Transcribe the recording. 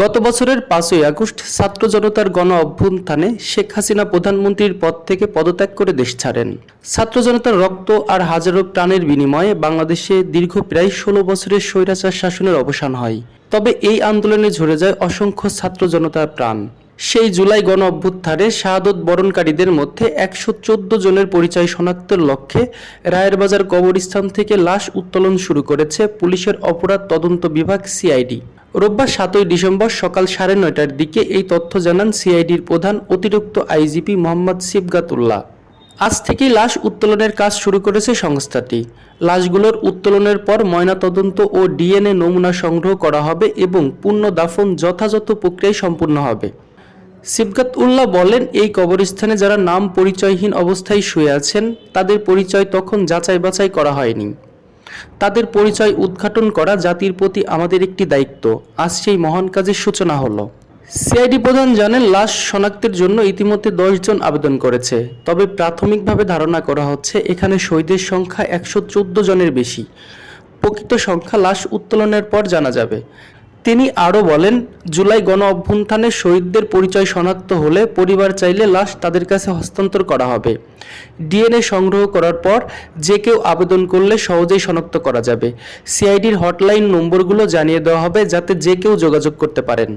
গত বছরের পাঁচই আগস্ট ছাত্র জনতার গণ অভ্যুত্থানে শেখ হাসিনা প্রধানমন্ত্রীর পদ থেকে পদত্যাগ করে দেশ ছাড়েন। ছাত্র জনতার রক্ত আর হাজারো প্রাণের বিনিময়ে বাংলাদেশে দীর্ঘ প্রায় ষোলো বছরের স্বৈরাচার শাসনের অবসান হয়। তবে এই আন্দোলনে ঝরে যায় অসংখ্য ছাত্র জনতার প্রাণ। সেই জুলাই গণ অভ্যুত্থানে শাহাদত বরণকারীদের মধ্যে একশো চোদ্দ জনের পরিচয় শনাক্তের লক্ষ্যে রায়ের বাজার কবরস্থান থেকে লাশ উত্তোলন শুরু করেছে পুলিশের অপরাধ তদন্ত বিভাগ সিআইডি। রোববার সাতই ডিসেম্বর সকাল সাড়ে নয়টার দিকে এই তথ্য জানান সিআইডির প্রধান অতিরিক্ত আইজিপি মোহাম্মদ সিবগাতুল্লাহ। আজ থেকেই লাশ উত্তোলনের কাজ শুরু করেছে সংস্থাটি। লাশগুলোর উত্তোলনের পর ময়নাতদন্ত ও ডিএনএ নমুনা সংগ্রহ করা হবে এবং পূর্ণ দাফন যথাযথ প্রক্রিয়ায় সম্পূর্ণ হবে। সিবগাত উল্লাহ বলেন, এই কবরস্থানে যারা নাম পরিচয়হীন অবস্থায় শুয়ে আছেন, তাদের পরিচয় তখন যাচাই বাছাই করা হয়নি। তাদের পরিচয় উদ্ঘাটন করা জাতির প্রতি আমাদের একটি দায়িত্ব। আজ সেই মহান কাজের সূচনা হলো। সিআইডি প্রধান জানেন, লাশ শনাক্তের জন্য ইতিমধ্যে জন আবেদন করেছে। তবে প্রাথমিকভাবে ধারণা করা হচ্ছে, এখানে শহীদের সংখ্যা একশো চোদ্দ জনের বেশি। প্রকৃত সংখ্যা লাশ উত্তোলনের পর জানা যাবে। তিনি আরও বলেন, জুলাই গণ অভ্যুত্থানে শহীদদের পরিচয় শনাক্ত হলে পরিবার চাইলে লাশ তাদের কাছে হস্তান্তর করা হবে। ডিএনএ সংগ্রহ করার পর যে কেউ আবেদন করলে সহজেই শনাক্ত করা যাবে। সিআইডির হটলাইন নম্বরগুলো জানিয়ে দেওয়া হবে যাতে যে কেউ যোগাযোগ করতে পারেন।